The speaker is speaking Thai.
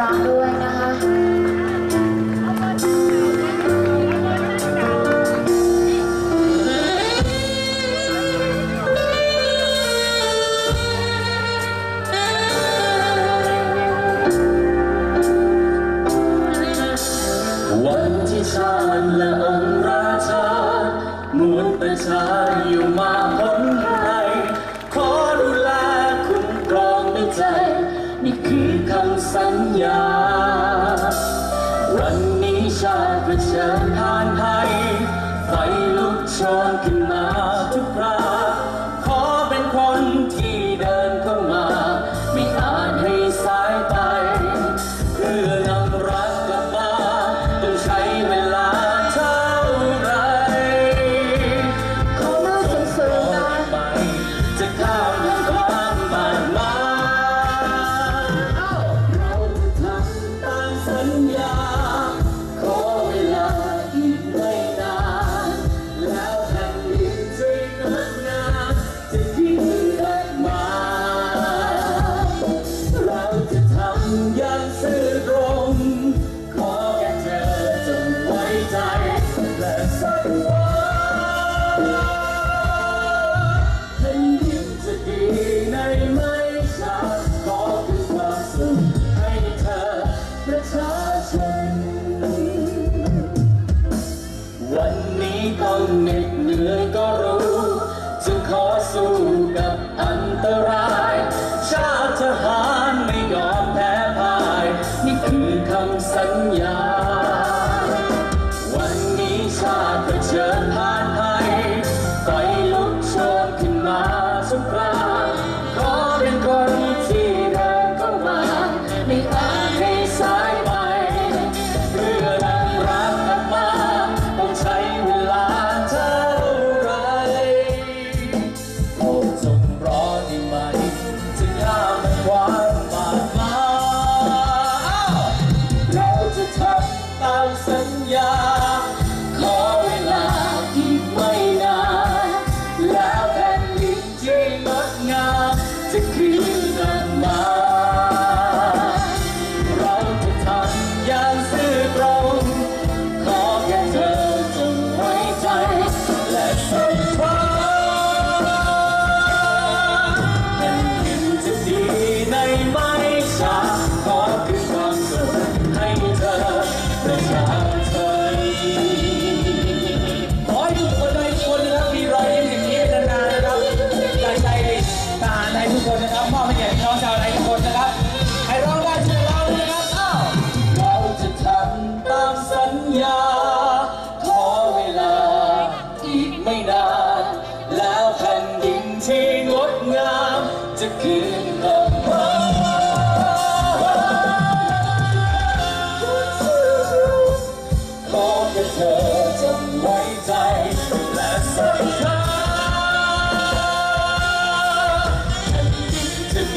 วันที่ชาญและองค์ราชามวลประชาอยู่มา นี่คือคำสัญญา วันนี้ชาติเผชิญผ่านผ่าน เหน็ดเหนื่อยก็รู้จะขอสู้กับอันตราย ชาติทหารไม่ยอมแพ้พ่าย นี่คือคำสัญญา วันนี้ชาติเผชิญภัย ให้ครร้องได้ช่วยร้องด้ครับอาวเราจะทำตามสัญญา ขอเวลาอีกไม่นาน แล้วแผ่นดินที่งดงาม จะคืนกลับมขอแค่เธอ